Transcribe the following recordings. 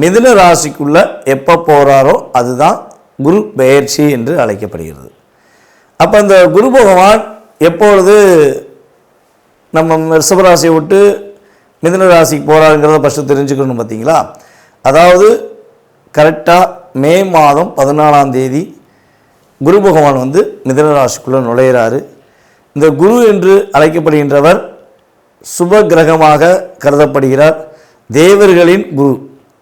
மிதுன ராசிக்குள்ள எப்போ போகிறாரோ அதுதான் குரு பெயர்ச்சி என்று அழைக்கப்படுகிறது. அப்போ இந்த குரு பகவான் எப்பொழுது நம்ம ரிஷபராசியை விட்டு மிதுன ராசிக்கு போகிறாருங்கிறத ஃபஸ்ட்டு தெரிஞ்சுக்கணும் பார்த்தீங்களா? அதாவது கரெக்டாக மே மாதம் பதினாலாம் தேதி குரு பகவான் வந்து மிதுன ராசிக்குள்ளே நுழையிறாரு. இந்த குரு என்று அழைக்கப்படுகின்றவர் சுப கிரகமாக கருதப்படுகிறார். தேவர்களின் குரு.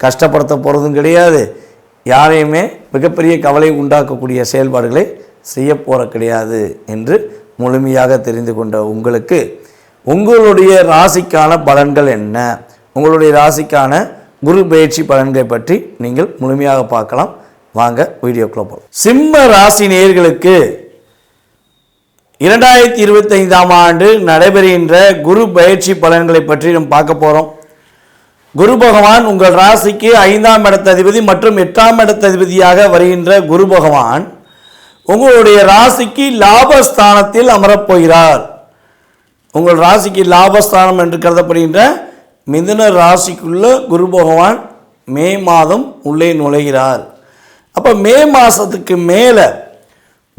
கஷ்டப்படுத்த போகிறதும் கிடையாது. யாரையுமே மிகப்பெரிய கவலை உண்டாக்கக்கூடிய செயல்பாடுகளை செய்ய போகிற கிடையாது என்று முழுமையாக தெரிந்து கொண்ட உங்களுக்கு உங்களுடைய ராசிக்கான பலன்கள் என்ன? உங்களுடைய ராசிக்கான குரு பயிற்சி பலன்களை பற்றி நீங்கள் முழுமையாக பார்க்கலாம். வாங்க வீடியோக்குள்ள போகலாம் சிம்ம ராசி நேர்களுக்கு இரண்டாயிரத்தி இருபத்தைந்தாம் ஆண்டு நடைபெறுகின்ற குரு பயிற்சி பலன்களை பற்றி நம்ம பார்க்க போகிறோம் குரு பகவான் உங்கள் ராசிக்கு ஐந்தாம் இடத்ததிபதி மற்றும் எட்டாம் இடத்ததிபதியாக வருகின்ற குரு பகவான் உங்களுடைய ராசிக்கு லாபஸ்தானத்தில் அமரப்போகிறார். உங்கள் ராசிக்கு லாபஸ்தானம் என்று கருதப்படுகின்ற மிதுன ராசிக்குள்ள குரு பகவான் மே மாதம் உள்ளே நுழைகிறார். அப்போ மே மாதத்துக்கு மேலே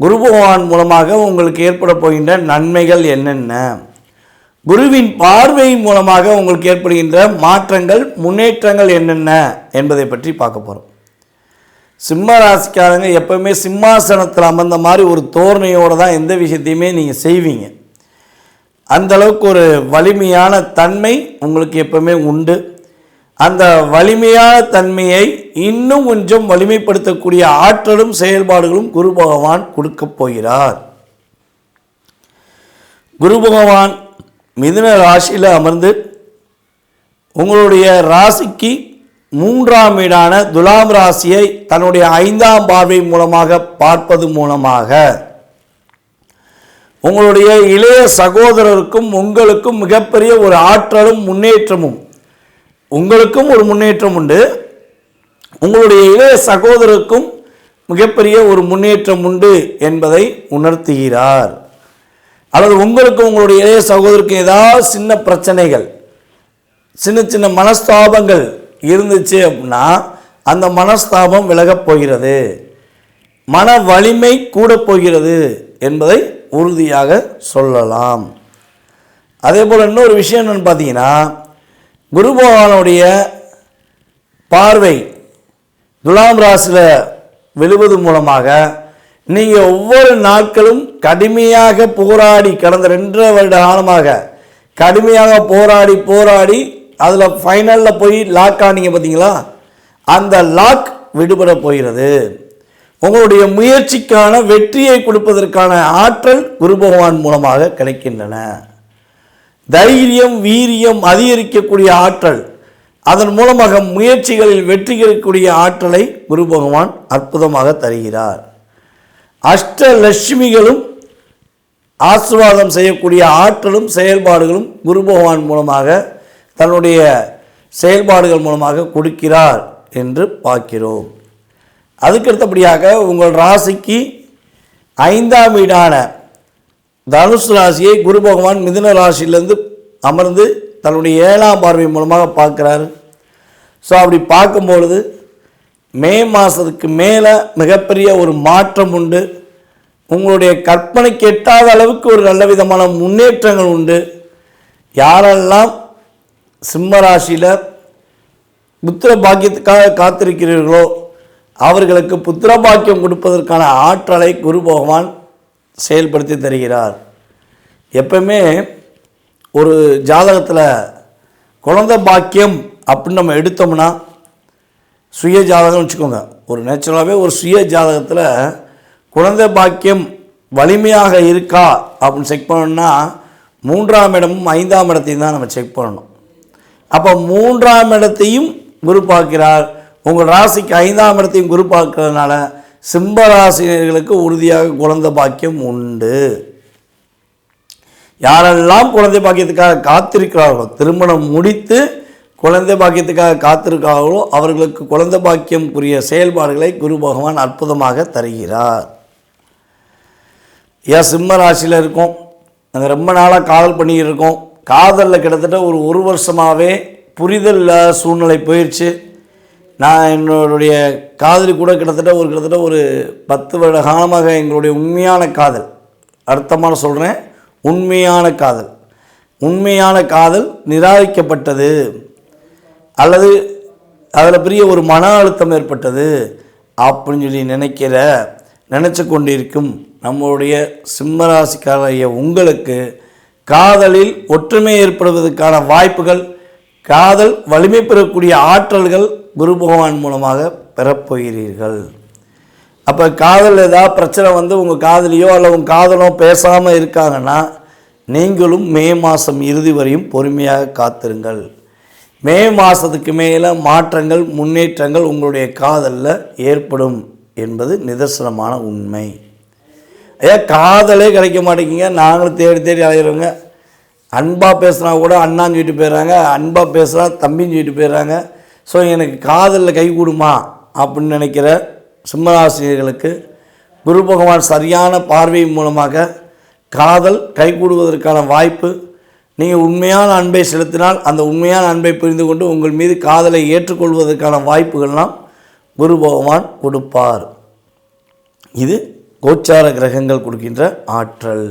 குரு பகவான் மூலமாக உங்களுக்கு ஏற்பட போகின்ற நன்மைகள் என்னென்ன? குருவின் பார்வை மூலமாக உங்களுக்கு ஏற்படுகின்ற மாற்றங்கள் முன்னேற்றங்கள் என்னென்ன என்பதை பற்றி பார்க்க போகிறோம் சிம்ம ராசிக்காரங்க எப்பவுமே சிம்மாசனத்தில் அமர்ந்த மாதிரி ஒரு தோரணையோடு தான் எந்த விஷயத்தையுமே நீங்கள் செய்வீங்க. அந்தளவுக்கு ஒரு வலிமையான தன்மை உங்களுக்கு எப்பவுமே உண்டு. அந்த வலிமையான தன்மையை இன்னும் கொஞ்சம் வலிமைப்படுத்தக்கூடிய ஆற்றலும் செயல்பாடுகளும் குரு பகவான் கொடுக்கப் போகிறார். குரு பகவான் மிதுன ராசியில் அமர்ந்து உங்களுடைய ராசிக்கு மூன்றாம் வீடான துலாம் ராசியை தன்னுடைய ஐந்தாம் பார்வை மூலமாக பார்ப்பது மூலமாக உங்களுடைய இளைய சகோதரருக்கும் உங்களுக்கும் மிகப்பெரிய ஒரு ஆற்றலும் முன்னேற்றமும் உங்களுக்கும் ஒரு முன்னேற்றம் உண்டு. உங்களுடைய இளைய சகோதரருக்கும் மிகப்பெரிய ஒரு முன்னேற்றம் உண்டு என்பதை உணர்த்துகிறார். அல்லது உங்களுக்கு உங்களுடைய இளைய சகோதரருக்கு ஏதாவது சின்ன பிரச்சனைகள் சின்ன சின்ன மனஸ்தாபங்கள் இருந்துச்சு அப்படின்னா அந்த மனஸ்தாபம் விலகப் போகிறது. மன வலிமை கூட போகிறது என்பதை உறுதியாக சொல்லலாம். அதே போல் இன்னொரு விஷயம் என்னென்னு பார்த்தீங்கன்னா குரு பகவானுடைய பார்வை துலாம் ராசியில் விழுவது மூலமாக நீங்கள் ஒவ்வொரு நாட்களும் கடுமையாக போராடி கடந்த ரெண்டரை வருட காலமாக கடுமையாக போராடி போராடி அதில் ஃபைனலில் போய் லாக் ஆனீங்க பார்த்தீங்களா அந்த லாக் விடுபட போகிறது. உங்களுடைய முயற்சிக்கான வெற்றியை கொடுப்பதற்கான ஆற்றல் குரு பகவான் மூலமாக கிடைக்கின்றன. தைரியம் வீரியம் அதிகரிக்கக்கூடிய ஆற்றல் அதன் மூலமாக முயற்சிகளில் வெற்றி கிடைக்கக்கூடிய ஆற்றலை குரு பகவான் அற்புதமாக தருகிறார். அஷ்டலட்சுமிகளும் ஆசிர்வாதம் செய்யக்கூடிய ஆற்றலும் செயல்பாடுகளும் குரு பகவான் மூலமாக தன்னுடைய செயல்பாடுகள் மூலமாக கொடுக்கிறார் என்று பார்க்கிறோம். அதுக்கடுத்தபடியாக உங்கள் ராசிக்கு ஐந்தாம் வீடான தனுசு ராசியை குரு பகவான் மிதுன ராசியிலேருந்து அமர்ந்து தன்னுடைய ஏழாம் பார்வை மூலமாக பார்க்குறாரு. ஸோ அப்படி பார்க்கும்பொழுது மே மாதத்துக்கு மேலே மிகப்பெரிய ஒரு மாற்றம் உண்டு. உங்களுடைய கற்பனைக்கு எட்டாத அளவுக்கு ஒரு நல்ல விதமான முன்னேற்றங்கள் உண்டு. யாரெல்லாம் சிம்ம ராசியில் புத்திர பாக்கியத்துக்காக காத்திருக்கிறீர்களோ அவர்களுக்கு புத்திர பாக்கியம் கொடுப்பதற்கான ஆற்றலை குரு பகவான் செயல்படுத்தி தருகிறார். எப்பவுமே ஒரு ஜாதகத்தில் குழந்தை பாக்கியம் அப்படின்னு நம்ம எடுத்தோம்னா சுய ஜாதகம்னு வச்சுக்கோங்க. ஒரு நேச்சுரலாகவே ஒரு சுய ஜாதகத்தில் குழந்தை பாக்கியம் வலிமையாக இருக்கா அப்படின்னு செக் பண்ணணும்னா மூன்றாம் இடமும் ஐந்தாம் இடத்தையும் தான் நம்ம செக் பண்ணணும். அப்போ மூன்றாம் இடத்தையும் குரு பார்க்கிறார். உங்கள் ராசிக்கு ஐந்தாம் இடத்தையும் குரு பார்க்கறதுனால ராசினியர்களுக்கு உறுதியாக குழந்தை பாக்கியம் உண்டு. யாரெல்லாம் குழந்தை பாக்கியத்துக்காக காத்திருக்கிறார்களோ திருமணம் முடித்து குழந்தை பாக்கியத்துக்காக காத்திருக்கிறார்களோ அவர்களுக்கு குழந்தை பாக்கியம்க்குரிய செயல்பாடுகளை குரு பகவான் அற்புதமாக தருகிறார். ஏன் சிம்ம ராசியில் இருக்கோம்? நாங்கள் ரொம்ப நாளாக காதல் பண்ணிக்கிட்டு இருக்கோம். காதலில் கிட்டத்தட்ட ஒரு ஒரு வருஷமாகவே புரிதல் இல்லாத சூழ்நிலை போயிடுச்சு நான் என்னுடைய காதலி கூட கிட்டத்தட்ட ஒரு கிட்டத்தட்ட ஒரு பத்து வருட காலமாக எங்களுடைய உண்மையான காதல். அர்த்தமான சொல்கிறேன் உண்மையான காதல். உண்மையான காதல் நிராகரிக்கப்பட்டது. அல்லது அதில் பெரிய ஒரு மன அழுத்தம் ஏற்பட்டது. அப்படின்னு சொல்லி நினைக்கிற நினச்சி கொண்டிருக்கும். நம்மளுடைய சிம்மராசிக்காரைய உங்களுக்கு காதலில் ஒற்றுமை ஏற்படுவதற்கான வாய்ப்புகள் காதல் வலிமை பெறக்கூடிய ஆற்றல்கள் குரு பகவான் மூலமாக பெறப்போகிறீர்கள். அப்போ காதல் ஏதாவது பிரச்சனை வந்து உங்கள் காதலியோ அல்ல உங்கள் காதலோ பேசாமல் இருக்காங்கன்னா நீங்களும் மே மாதம் இறுதி வரையும் பொறுமையாக காத்திருங்கள். மே மாதத்துக்கு மேலே மாற்றங்கள் முன்னேற்றங்கள் உங்களுடைய காதலில் ஏற்படும் என்பது நிதர்சனமான உண்மை. ஏன் காதலே கிடைக்க மாட்டேங்குங்க. நாங்களும் தேடி தேடி அலையிறோங்க. அன்பாக பேசுனா கூட அண்ணான்னு சொல்லிட்டு போயிடுறாங்க. அன்பாக பேசுனா தம்பின்னு சொல்லிட்டு போயிடுறாங்க. ஸோ எனக்கு காதலில் கை கூடுமா அப்படின்னு நினைக்கிற சிம்மராசிரியர்களுக்கு குரு பகவான் சரியான பார்வை மூலமாக காதல் கைகூடுவதற்கான வாய்ப்பு. நீங்கள் உண்மையான அன்பை செலுத்தினால் அந்த உண்மையான அன்பை புரிந்து கொண்டு உங்கள் மீது காதலை ஏற்றுக்கொள்வதற்கான வாய்ப்புகள்லாம் குரு பகவான் கொடுப்பார். இது கோச்சார கிரகங்கள் கொடுக்கின்ற ஆற்றல்.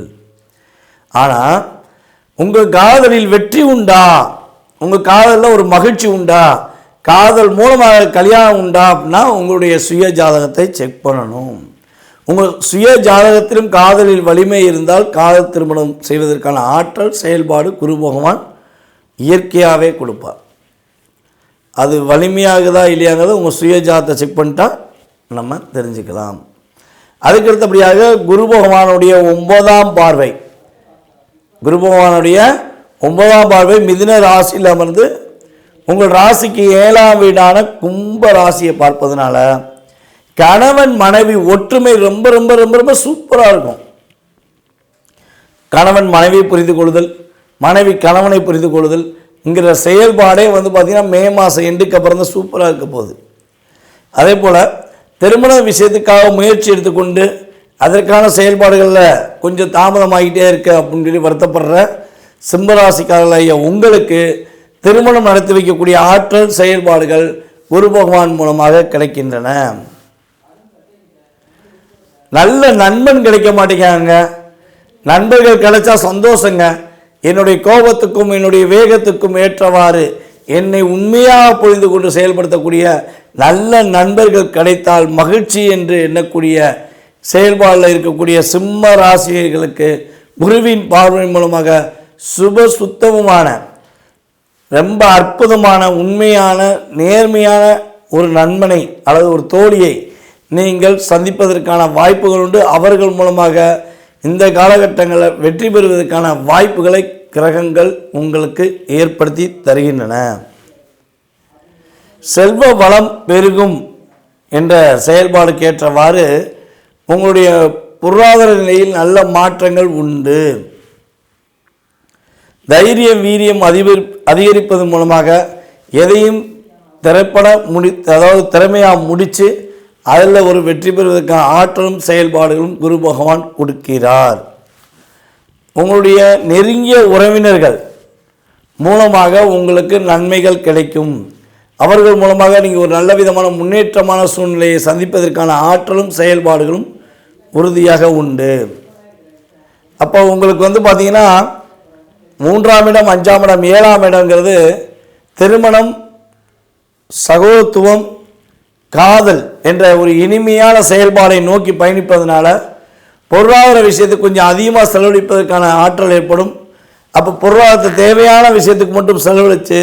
ஆனால் உங்கள் காதலில் வெற்றி உண்டா? உங்கள் காதலில் ஒரு மகிழ்ச்சி உண்டா? காதல் மூலமாக கல்யாணம் உண்டா அப்படின்னா உங்களுடைய சுய ஜாதகத்தை செக் பண்ணணும். உங்கள் சுய ஜாதகத்திலும் காதலில் வலிமை இருந்தால் காதல் திருமணம் செய்வதற்கான ஆற்றல் செயல்பாடு குரு பகவான் இயற்கையாகவே கொடுப்பார். அது வலிமையாகுதா இல்லையாங்கிறத உங்கள் சுய ஜாதகத்தை செக் பண்ணிட்டா நம்ம தெரிஞ்சுக்கலாம். அதுக்கடுத்தபடியாக குரு பகவானுடைய ஒன்பதாம் பார்வை. குரு பகவானுடைய ஒன்பதாம் பார்வை மிதின ராசியில் அமர்ந்து உங்கள் ராசிக்கு ஏழாம் வீடான கும்ப ராசியை பார்ப்பதனால கணவன் மனைவி ஒற்றுமை ரொம்ப ரொம்ப ரொம்ப ரொம்ப சூப்பராக இருக்கும். கணவன் மனைவியை புரிந்து கொள்ளுதல் மனைவி கணவனை புரிந்து கொள்ளுதல் என்கிற செயல்பாடே வந்து பார்த்திங்கன்னா மே மாதம் எண்டுக்கு அப்புறம் தான் சூப்பராக இருக்க போகுது. அதே போல் திருமண விஷயத்துக்காக முயற்சி எடுத்துக்கொண்டு அதற்கான செயல்பாடுகளில் கொஞ்சம் தாமதமாகிட்டே இருக்கு அப்படின்னு சொல்லி வருத்தப்படுற சிம்மராசிக்காரர்களைய உங்களுக்கு திருமணம் நடத்தி வைக்கக்கூடிய ஆற்றல் செயல்பாடுகள் குரு பகவான் மூலமாக கிடைக்கின்றன. நல்ல நண்பன் கிடைக்க மாட்டேங்கிறாங்க. நண்பர்கள் கிடைச்சா சந்தோஷங்க. என்னுடைய கோபத்துக்கும் என்னுடைய வேகத்துக்கும் ஏற்றவாறு என்னை உண்மையாக புரிந்து கொண்டு செயல்படுத்தக்கூடிய நல்ல நண்பர்கள் கிடைத்தால் மகிழ்ச்சி என்று எண்ணக்கூடிய செயல்பாடில் இருக்கக்கூடிய சிம்ம ராசிகளுக்கு குருவின் பார்வை மூலமாக சுப சுத்தமுமான ரொம்ப அற்புதமான உண்மையான நேர்மையான ஒரு நண்பனை அல்லது ஒரு தோழியை நீங்கள் சந்திப்பதற்கான வாய்ப்புகள் உண்டு. அவர்கள் மூலமாக இந்த காலகட்டங்களில் வெற்றி பெறுவதற்கான வாய்ப்புகளை கிரகங்கள் உங்களுக்கு ஏற்படுத்தி தருகின்றன. செல்வ வளம் பெருகும் என்ற செயல்பாடுக்கு ஏற்றவாறு உங்களுடைய பொருளாதார நிலையில் நல்ல மாற்றங்கள் உண்டு. தைரியம் வீரியம் அதிகரி அதிகரிப்பது மூலமாக எதையும் திரைப்பட முடி அதாவது திறமையாக முடித்து அதில் ஒரு வெற்றி பெறுவதற்கான ஆற்றலும் செயல்பாடுகளும் குரு பகவான் கொடுக்கிறார். உங்களுடைய நெருங்கிய உறவினர்கள் மூலமாக உங்களுக்கு நன்மைகள் கிடைக்கும். அவர்கள் மூலமாக நீங்கள் ஒரு நல்ல விதமான முன்னேற்றமான சூழ்நிலையை சந்திப்பதற்கான ஆற்றலும் செயல்பாடுகளும் உறுதியாக உண்டு. அப்போ உங்களுக்கு வந்து பார்த்தீங்கன்னா மூன்றாம் இடம் அஞ்சாம் இடம் ஏழாம் இடங்கிறது திருமணம் சகோதரத்துவம் காதல் என்ற ஒரு இனிமையான செயல்பாடை நோக்கி பயணிப்பதனால பொருளாதார விஷயத்துக்கு கொஞ்சம் அதிகமாக செலவழிப்பதற்கான ஆற்றல் ஏற்படும். அப்போ பொருளாதாரத்தை தேவையான விஷயத்துக்கு மட்டும் செலவழித்து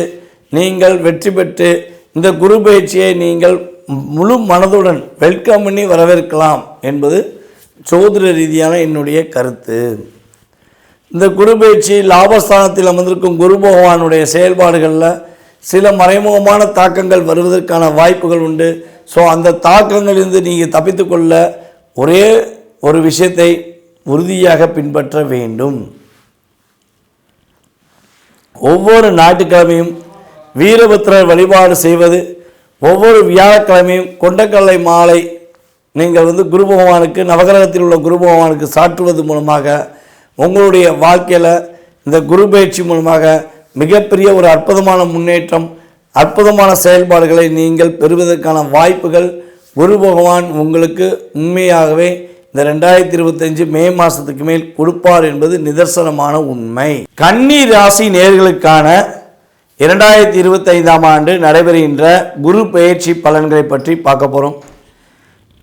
நீங்கள் வெற்றி பெற்று இந்த குரு பயிற்சியை நீங்கள் முழு மனதுடன் வெல்கம் பண்ணி வரவேற்கலாம் என்பது சோதர ரீதியான என்னுடைய கருத்து. இந்த குரு பயிற்சி லாபஸ்தானத்தில் அமர்ந்திருக்கும் குரு பகவானுடைய செயல்பாடுகளில் சில மறைமுகமான தாக்கங்கள் வருவதற்கான வாய்ப்புகள் உண்டு. ஸோ அந்த தாக்கங்களிலிருந்து நீங்கள் தப்பித்துக்கொள்ள ஒரே ஒரு விஷயத்தை உறுதியாக பின்பற்ற வேண்டும். ஒவ்வொரு ஞாயிற்றுக்கிழமையும் வீரபுத்திரர் வழிபாடு செய்வது. ஒவ்வொரு வியாழக்கிழமையும் கொண்டக்கல்லை மாலை நீங்கள் வந்து குரு பகவானுக்கு நவகிரகத்தில் உள்ள குரு பகவானுக்கு சாற்றுவது மூலமாக உங்களுடைய வாழ்க்கையில் இந்த குரு பயிற்சி மூலமாக மிகப்பெரிய ஒரு அற்புதமான முன்னேற்றம் அற்புதமான செயல்பாடுகளை நீங்கள் பெறுவதற்கான வாய்ப்புகள் குரு பகவான் உங்களுக்கு உண்மையாகவே இந்த ரெண்டாயிரத்தி இருபத்தஞ்சு மே மாதத்துக்கு மேல் கொடுப்பார் என்பது நிதர்சனமான உண்மை. கன்னி ராசி நேர்களுக்கான இரண்டாயிரத்தி இருபத்தைந்தாம் ஆண்டு நடைபெறுகின்ற குரு பயிற்சி பலன்களை பற்றி பார்க்க போகிறோம்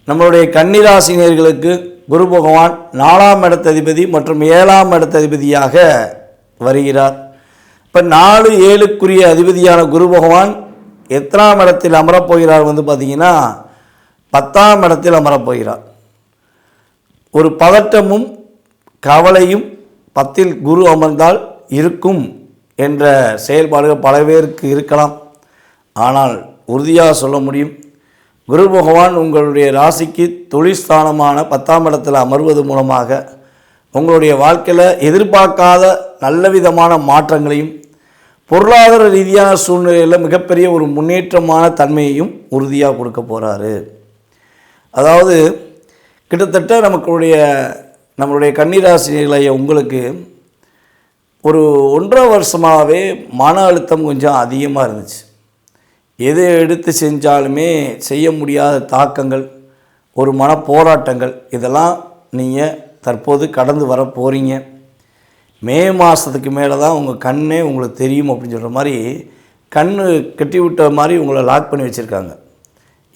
நம்மளுடைய கன்னிராசினியர்களுக்கு குரு பகவான் நாலாம் இடத்ததிபதி மற்றும் ஏழாம் இடத்ததிபதியாக வருகிறார். இப்போ நாலு ஏழுக்குரிய அதிபதியான குரு பகவான் எத்தனாம் இடத்தில் அமரப்போகிறார் வந்து பார்த்தீங்கன்னா பத்தாம் இடத்தில் அமரப்போகிறார் ஒரு பதட்டமும் கவலையும் பத்தில் குரு அமர்ந்தால் இருக்கும். என்ற செயல்பாடுகள் பல பேருக்கு இருக்கலாம். ஆனால் உறுதியாக சொல்ல முடியும் குரு பகவான் உங்களுடைய ராசிக்கு தொழிற்ஸ்தானமான பத்தாம் இடத்தில் அமர்வது மூலமாக உங்களுடைய வாழ்க்கையில் எதிர்பார்க்காத நல்ல விதமான மாற்றங்களையும் பொருளாதார ரீதியான சூழ்நிலையில் மிகப்பெரிய ஒரு முன்னேற்றமான தன்மையையும் உறுதியாக கொடுக்க போகிறாரு அதாவது கிட்டத்தட்ட நமக்குடைய நம்மளுடைய கன்னிராசினிகளை உங்களுக்கு ஒரு ஒன்றரை வருஷமாகவே மன அழுத்தம் கொஞ்சம் அதிகமாக இருந்துச்சு. எதை எடுத்து செஞ்சாலுமே செய்ய முடியாத தாக்கங்கள் ஒரு மன போராட்டங்கள் இதெல்லாம் நீங்கள் தற்போது கடந்து வர போகிறீங்க மே மாதத்துக்கு மேலே தான் உங்கள் கண்ணே உங்களுக்கு தெரியும் அப்படின்னு சொல்கிற மாதிரி கண் கட்டி விட்ட மாதிரி உங்களை லாக் பண்ணி வச்சுருக்காங்க.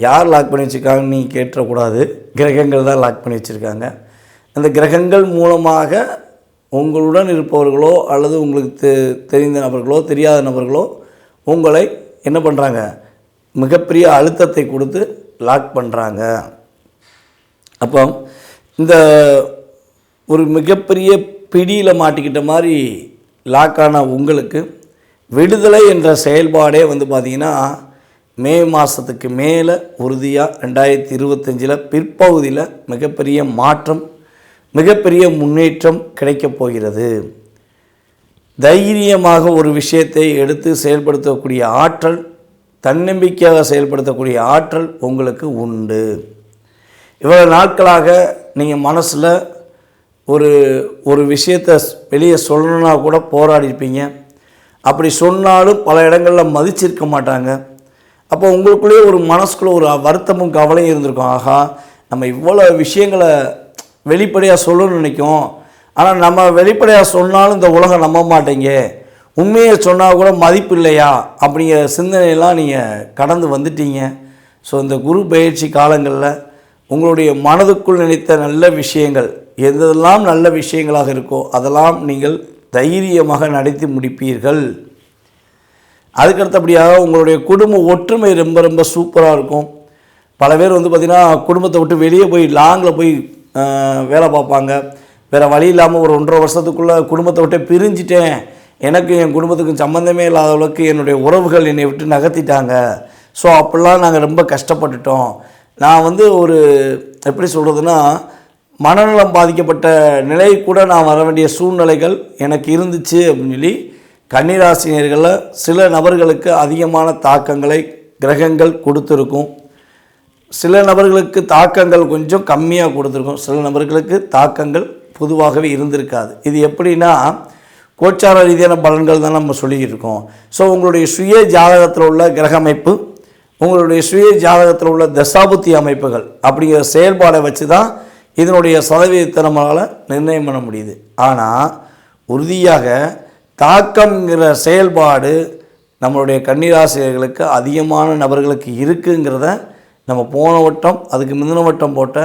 யார் லாக் பண்ணி வச்சுருக்காங்கன்னு நீங்கள் கேட்டக்கூடாது கிரகங்கள் தான் லாக் பண்ணி வச்சுருக்காங்க. அந்த கிரகங்கள் மூலமாக உங்களுடன் இருப்பவர்களோ அல்லது உங்களுக்கு தெ தெரிந்த நபர்களோ தெரியாத நபர்களோ உங்களை என்ன பண்ணுறாங்க மிகப்பெரிய அழுத்தத்தை கொடுத்து லாக் பண்ணுறாங்க அப்போ இந்த ஒரு மிகப்பெரிய பிடியில் மாட்டிக்கிட்ட மாதிரி லாக்கான உங்களுக்கு விடுதலை என்ற செயல்பாடே வந்து பார்த்திங்கன்னா மே மாதத்துக்கு மேலே உறுதியாக ரெண்டாயிரத்தி இருபத்தஞ்சில் பிற்பகுதியில் மிகப்பெரிய மாற்றம் மிகப்பெரிய முன்னேற்றம் கிடைக்கப் போகிறது. தைரியமாக ஒரு விஷயத்தை எடுத்து செயல்படுத்தக்கூடிய ஆற்றல் தன்னம்பிக்கையாக செயல்படுத்தக்கூடிய ஆற்றல் உங்களுக்கு உண்டு. இவ்வளோ நாட்களாக நீங்கள் மனசில் ஒரு ஒரு விஷயத்தை வெளியே சொல்லணுன்னா கூட போராடிருப்பீங்க. அப்படி சொன்னாலும் பல இடங்களில் மதிச்சிருக்க மாட்டாங்க. அப்போ உங்களுக்குள்ளேயே ஒரு மனசுக்குள்ளே ஒரு வருத்தமும் கவலையும் இருந்திருக்கும். ஆகா நம்ம இவ்வளோ விஷயங்களை வெளிப்படையாக சொல்லணும்னு நினைக்கும். ஆனால் நம்ம வெளிப்படையாக சொன்னாலும் இந்த உலகம் நம்ப மாட்டேங்க. உண்மையை சொன்னால் கூட மதிப்பு இல்லையா? அப்படிங்கிற சிந்தனையெல்லாம் நீங்கள் கடந்து வந்துட்டீங்க. ஸோ இந்த குரு பயிற்சி காலங்களில் உங்களுடைய மனதுக்குள் நினைத்த நல்ல விஷயங்கள் எதெல்லாம் நல்ல விஷயங்களாக இருக்கோ அதெல்லாம் நீங்கள் தைரியமாக நடத்தி முடிப்பீர்கள். அதுக்கடுத்தபடியாக உங்களுடைய குடும்ப ஒற்றுமை ரொம்ப ரொம்ப சூப்பராக இருக்கும். பல பேர் வந்து பார்த்திங்கன்னா குடும்பத்தை விட்டு வெளியே போய் லாங்கில் போய் வேலை பார்ப்பாங்க. வேறு வழி இல்லாமல் ஒரு ஒன்றரை வருஷத்துக்குள்ளே குடும்பத்தை விட்டு பிரிஞ்சிட்டேன். எனக்கு என் குடும்பத்துக்கும் சம்மந்தமே இல்லாத அளவுக்கு என்னுடைய உறவுகள் என்னை விட்டு நகர்த்திட்டாங்க. ஸோ அப்படிலாம் நாங்கள் ரொம்ப கஷ்டப்பட்டுட்டோம். நான் வந்து ஒரு எப்படி சொல்கிறதுனா மனநலம் பாதிக்கப்பட்ட நிலை கூட நான் வர வேண்டிய சூழ்நிலைகள் எனக்கு இருந்துச்சு அப்படின்னு சொல்லி கன்னிராசினியர்களில் சில நபர்களுக்கு அதிகமான தாக்கங்களை கிரகங்கள் கொடுத்துருக்கும். சில நபர்களுக்கு தாக்கங்கள் கொஞ்சம் கம்மியாக கொடுத்துருக்கும். சில நபர்களுக்கு தாக்கங்கள் பொதுவாகவே இருந்திருக்காது. இது எப்படின்னா கோச்சார ரீதியான பலன்கள் தான் நம்ம சொல்லிக்கிட்டு இருக்கோம் ஸோ உங்களுடைய சுய ஜாதகத்தில் உள்ள கிரக அமைப்பு உங்களுடைய சுய ஜாதகத்தில் உள்ள தசாபுத்தி அமைப்புகள் அப்படிங்கிற செயல்பாடை வச்சு தான் இதனுடைய சதவீதத்தை நம்மளால் நிர்ணயம் பண்ண முடியுது. ஆனால் உறுதியாக தாக்கம்ங்கிற செயல்பாடு நம்மளுடைய கன்னிராசிரியர்களுக்கு அதிகமான நபர்களுக்கு இருக்குங்கிறத நம்ம போன வட்டம் அதுக்கு முந்தின வட்டம் போட்ட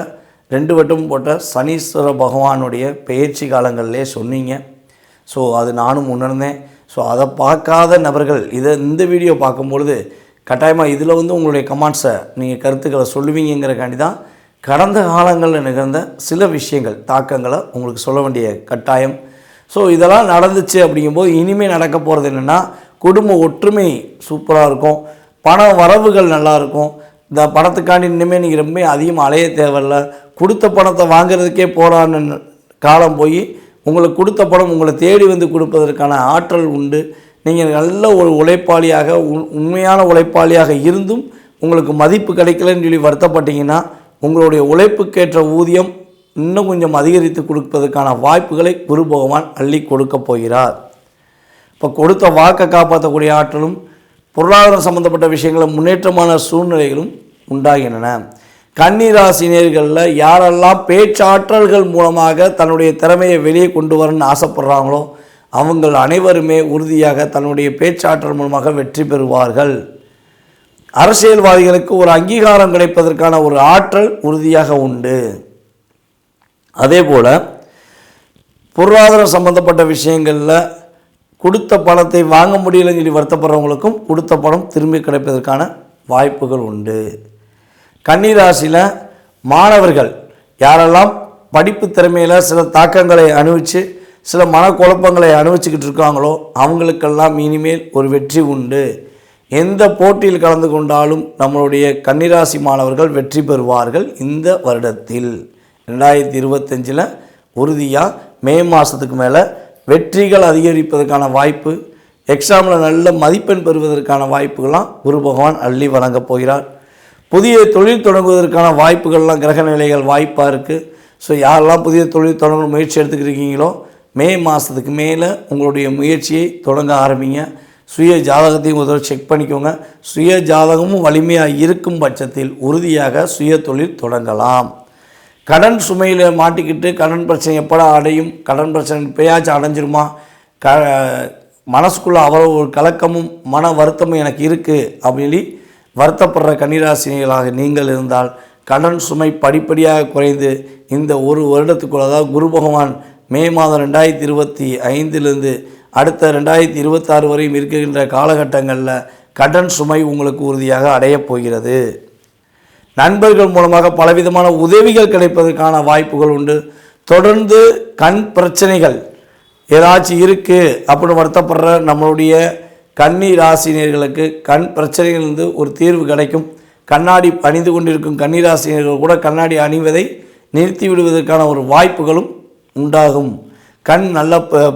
ரெண்டு வட்டம் போட்ட சனீஸ்வர பகவானுடைய பயிற்சி காலங்களிலே சொன்னீங்க. ஸோ அது நானும் உணர்ந்தேன். ஸோ அதை பார்க்காத நபர்கள் இதை இந்த வீடியோ பார்க்கும்பொழுது கட்டாயமாக இதில் வந்து உங்களுடைய கமெண்ட்ஸை நீங்கள் கருத்துக்களை சொல்லுவீங்கிறக்காண்டி தான் கடந்த காலங்களில் நிகழ்ந்த சில விஷயங்கள் தாக்கங்களை உங்களுக்கு சொல்ல வேண்டிய கட்டாயம். ஸோ இதெல்லாம் நடந்துச்சு அப்படிங்கும்போது இனிமேல் நடக்க போகிறது என்னென்னா குடும்ப ஒற்றுமை சூப்பராக இருக்கும். பண வரவுகள் நல்லா இருக்கும். இந்த பணத்துக்காண்டி இனிமேல் நீங்கள் ரொம்ப அதிகமாக அலைய தேவையில்ல. கொடுத்த பணத்தை வாங்குறதுக்கே போராடின காலம் போய் உங்களுக்கு கொடுத்த பணம் உங்களை தேடி வந்து கொடுப்பதற்கான ஆற்றல் உண்டு. நீங்கள் நல்ல ஒரு உழைப்பாளியாக உண்- உண்மையான உழைப்பாளியாக இருந்தும் உங்களுக்கு மதிப்பு கிடைக்கலன்னு சொல்லி வருத்தப்பட்டீங்கன்னா உங்களுடைய உழைப்புக்கேற்ற ஊதியம் இன்னும் கொஞ்சம் அதிகரித்து கொடுப்பதற்கான வாய்ப்புகளை குரு பகவான் அள்ளி கொடுக்கப் போகிறார். இப்போ கொடுத்த வாக்கை காப்பாற்றக்கூடிய ஆற்றலும் பொருளாதாரம் சம்பந்தப்பட்ட விஷயங்களும் முன்னேற்றமான சூழ்நிலைகளும் உண்டாகின்றன. கன்னிராசினியர்களில் யாரெல்லாம் பேச்சாற்றல்கள் மூலமாக தன்னுடைய திறமையை வெளியே கொண்டு வரணும்னு ஆசைப்படுறாங்களோ அவங்கள் அனைவருமே உறுதியாக தன்னுடைய பேச்சாற்றல் மூலமாக வெற்றி பெறுவார்கள். அரசியல்வாதிகளுக்கு ஒரு அங்கீகாரம் கிடைப்பதற்கான ஒரு ஆற்றல் உறுதியாக உண்டு. அதே போல் பொருளாதாரம் சம்பந்தப்பட்ட விஷயங்களில் கொடுத்த பணத்தை வாங்க முடியலன்னு சொல்லி வருத்தப்படுறவங்களுக்கும் கொடுத்த பணம் திரும்பி கிடைப்பதற்கான வாய்ப்புகள் உண்டு. கன்னிராசியில் மாணவர்கள் யாரெல்லாம் படிப்பு திறமையில் சில தாக்கங்களை அனுபவித்து சில மனக்குழப்பங்களை அனுபவிச்சுக்கிட்டு இருக்காங்களோ அவங்களுக்கெல்லாம் இனிமேல் ஒரு வெற்றி உண்டு. எந்த போட்டியில் கலந்து கொண்டாலும் நம்மளுடைய கன்னிராசி மாணவர்கள் வெற்றி பெறுவார்கள் இந்த வருடத்தில். ரெண்டாயிரத்தி இருபத்தஞ்சில் உறுதியாக மே மாதத்துக்கு மேலே வெற்றிகள் அதிகரிப்பதற்கான வாய்ப்பு எக்ஸாமில் நல்ல மதிப்பெண் பெறுவதற்கான வாய்ப்புகள்லாம் குரு பகவான் அள்ளி வழங்கப் போகிறார். புதிய தொழில் தொடங்குவதற்கான வாய்ப்புகள்லாம் கிரக நிலைகள் வாய்ப்பாக இருக்குது ஸோ யாரெல்லாம் புதிய தொழில் தொடங்க முயற்சி எடுத்துக்கிறீங்களோ மே மாதத்துக்கு மேலே உங்களுடைய முயற்சியை தொடங்க ஆரம்பிங்க. சுய ஜாதகத்தையும் ஒரு செக் பண்ணிக்கோங்க. சுய ஜாதகமும் வலிமையாக இருக்கும் பட்சத்தில் உறுதியாக சுய தொழில் தொடங்கலாம். கடன் சுமையில் மாட்டிக்கிட்டு கடன் பிரச்சனை எப்படா அடையும்? கடன் பிரச்சனை பேயாச்சும் அடைஞ்சிருமா? க மனசுக்குள்ளே அவ்வளோ ஒரு கலக்கமும் மன வருத்தமும் எனக்கு இருக்குது அப்படின்னு வருத்தப்படுற கன்னிராசினிகளாக நீங்கள் இருந்தால் கடன் சுமை படிப்படியாக குறைந்து இந்த ஒரு வருடத்துக்குள்ள அதாவது குரு பகவான் மே மாதம் ரெண்டாயிரத்தி இருபத்தி ஐந்திலிருந்து அடுத்த ரெண்டாயிரத்தி இருபத்தாறு வரையும் இருக்கின்ற காலகட்டங்களில் கடன் சுமை உங்களுக்கு உறுதியாக அடையப் போகிறது. நண்பர்கள் மூலமாக பலவிதமான உதவிகள் கிடைப்பதற்கான வாய்ப்புகள் உண்டு. தொடர்ந்து கண் பிரச்சனைகள் ஏதாச்சும் இருக்குது அப்படின்னு வருத்தப்படுற நம்மளுடைய கன்னி ராசினியர்களுக்கு கண் பிரச்சனைகளிலிருந்து ஒரு தீர்வு கிடைக்கும். கண்ணாடி அணிந்து கொண்டிருக்கும் கன்னிராசினியர்கள் கூட கண்ணாடி அணிவதை நிறுத்தி விடுவதற்கான ஒரு வாய்ப்புகளும் உண்டாகும். கண் நல்ல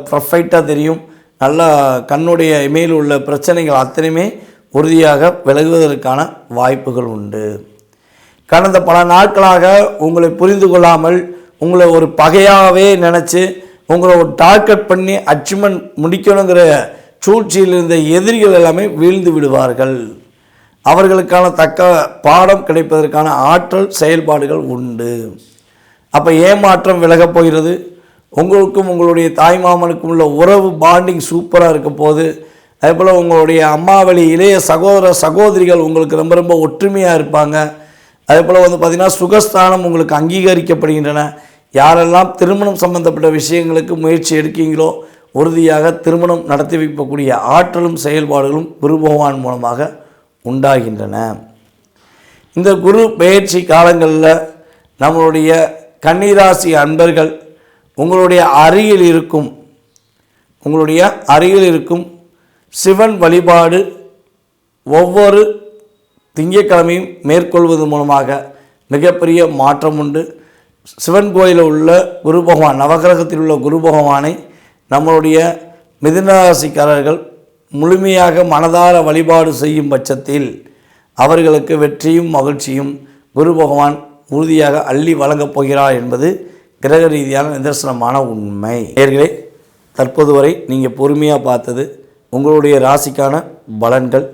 ப்ரொஃபைட்டாக தெரியும். நல்லா கண்ணுடைய இமையில் உள்ள பிரச்சனைகள் அத்தனையுமே உறுதியாக விலகுவதற்கான வாய்ப்புகள் உண்டு. கடந்த பல நாட்களாக உங்களை புரிந்து கொள்ளாமல் உங்களை ஒரு பகையாகவே நினச்சி உங்களை ஒரு டார்கெட் பண்ணி அச்சீவ்மெண்ட் முடிக்கணுங்கிற சூழ்ச்சியில் இருந்த எதிரிகள் எல்லாமே வீழ்ந்து விடுவார்கள். அவர்களுக்கான தக்க பாடம் கிடைப்பதற்கான ஆற்றல் செயல்பாடுகள் உண்டு. அப்போ ஏமாற்றம் விலகப் போகிறது. உங்களுக்கும் உங்களுடைய தாய் மாமனுக்கும் உள்ள உறவு பாண்டிங் சூப்பராக இருக்க போது அதே போல் உங்களுடைய அம்மாவளி இளைய சகோதர சகோதரிகள் உங்களுக்கு ரொம்ப ரொம்ப ஒற்றுமையாக இருப்பாங்க. அதே போல் வந்து பார்த்திங்கன்னா சுகஸ்தானம் உங்களுக்கு அங்கீகரிக்கப்படுகின்றன. யாரெல்லாம் திருமணம் சம்பந்தப்பட்ட விஷயங்களுக்கு முயற்சி எடுக்கீங்களோ உறுதியாக திருமணம் நடத்தி வைக்கக்கூடிய ஆற்றலும் செயல்பாடுகளும் குரு பகவான் மூலமாக உண்டாகின்றன. இந்த குரு பயிற்சி காலங்களில் நம்மளுடைய கன்னிராசி அன்பர்கள் உங்களுடைய அருகில் இருக்கும் உங்களுடைய அருகில் இருக்கும் சிவன் வழிபாடு ஒவ்வொரு திங்கட்கிழமையும் மேற்கொள்வது மூலமாக மிகப்பெரிய மாற்றம் உண்டு சிவன் கோயிலில் உள்ள குரு பகவான் நவகிரகத்தில் உள்ள குரு பகவானை நம்மளுடைய மிதுனராசிக்காரர்கள் முழுமையாக மனதார வழிபாடு செய்யும் பட்சத்தில் அவர்களுக்கு வெற்றியும் மகிழ்ச்சியும் குரு பகவான் உறுதியாக அள்ளி வழங்கப் போகிறார் என்பது கிரக ரீதியான நிதர்சனமான உண்மை. நேர்களே தற்போது வரை நீங்கள் பொறுமையாக பார்த்தது உங்களுடைய ராசிக்கான பலன்கள்.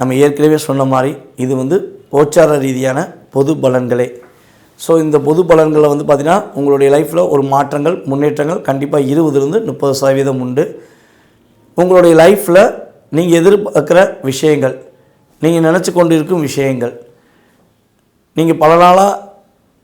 நம்ம ஏற்கனவே சொன்ன மாதிரி இது வந்து கோச்சார ரீதியான பொது பலன்களே. ஸோ இந்த பொது பலன்களில் வந்து பார்த்திங்கன்னா உங்களுடைய லைஃப்பில் ஒரு மாற்றங்கள் முன்னேற்றங்கள் கண்டிப்பாக இருபதுலேருந்து முப்பது சதவீதம் உண்டு. உங்களுடைய லைஃப்பில் நீங்கள் எதிர்பார்க்குற விஷயங்கள் நீங்கள் நினச்சி கொண்டு இருக்கும் விஷயங்கள் நீங்கள் பல நாளாக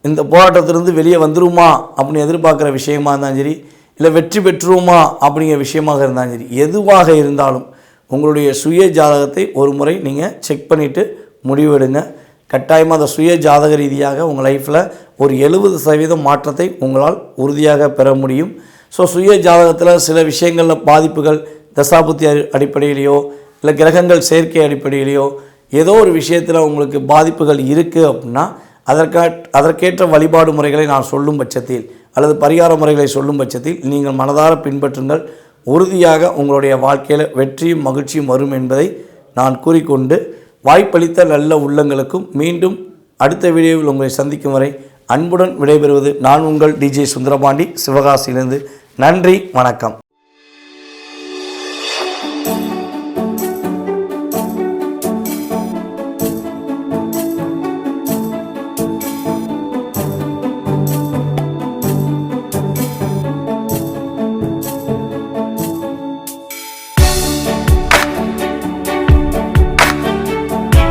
இந்த போராட்டத்திலிருந்து வெளியே வந்துருமா அப்படின்னு எதிர்பார்க்குற விஷயமாக இருந்தாலும் சரி இல்லை வெற்றி பெற்றுருமா அப்படிங்கிற விஷயமாக இருந்தாலும் சரி எதுவாக இருந்தாலும் உங்களுடைய சுய ஜாதகத்தை ஒரு முறை நீங்கள் செக் பண்ணிவிட்டு முடிவெடுங்க. கட்டாயமாக அந்த சுய ஜாதக ரீதியாக உங்கள் லைஃப்பில் ஒரு எழுபது சதவீதம் மாற்றத்தை உங்களால் உறுதியாக பெற முடியும். ஸோ சுய ஜாதகத்தில் சில விஷயங்களில் பாதிப்புகள் தசாபுத்தி அடிப்படையிலையோ இல்லை கிரகங்கள் சேர்க்கை அடிப்படையிலையோ ஏதோ ஒரு விஷயத்தில் உங்களுக்கு பாதிப்புகள் இருக்குது அப்படின்னா அதற்கா அதற்கேற்ற வழிபாடு முறைகளை நான் சொல்லும் பட்சத்தில் அல்லது பரிகார முறைகளை சொல்லும் பட்சத்தில் நீங்கள் மனதார பின்பற்றுங்கள். உறுதியாக உங்களுடைய வாழ்க்கையில் வெற்றியும் மகிழ்ச்சியும் வரும் என்பதை நான் கூறிக்கொண்டு வாய்ப்பளித்த நல்ல உள்ளங்களுக்கும் மீண்டும் அடுத்த வீடியோவில் உங்களை சந்திக்கும் வரை அன்புடன் விடைபெறுவது நான் உங்கள் டிஜே சுந்தரபாண்டி சிவகாசியிலிருந்து. நன்றி வணக்கம்.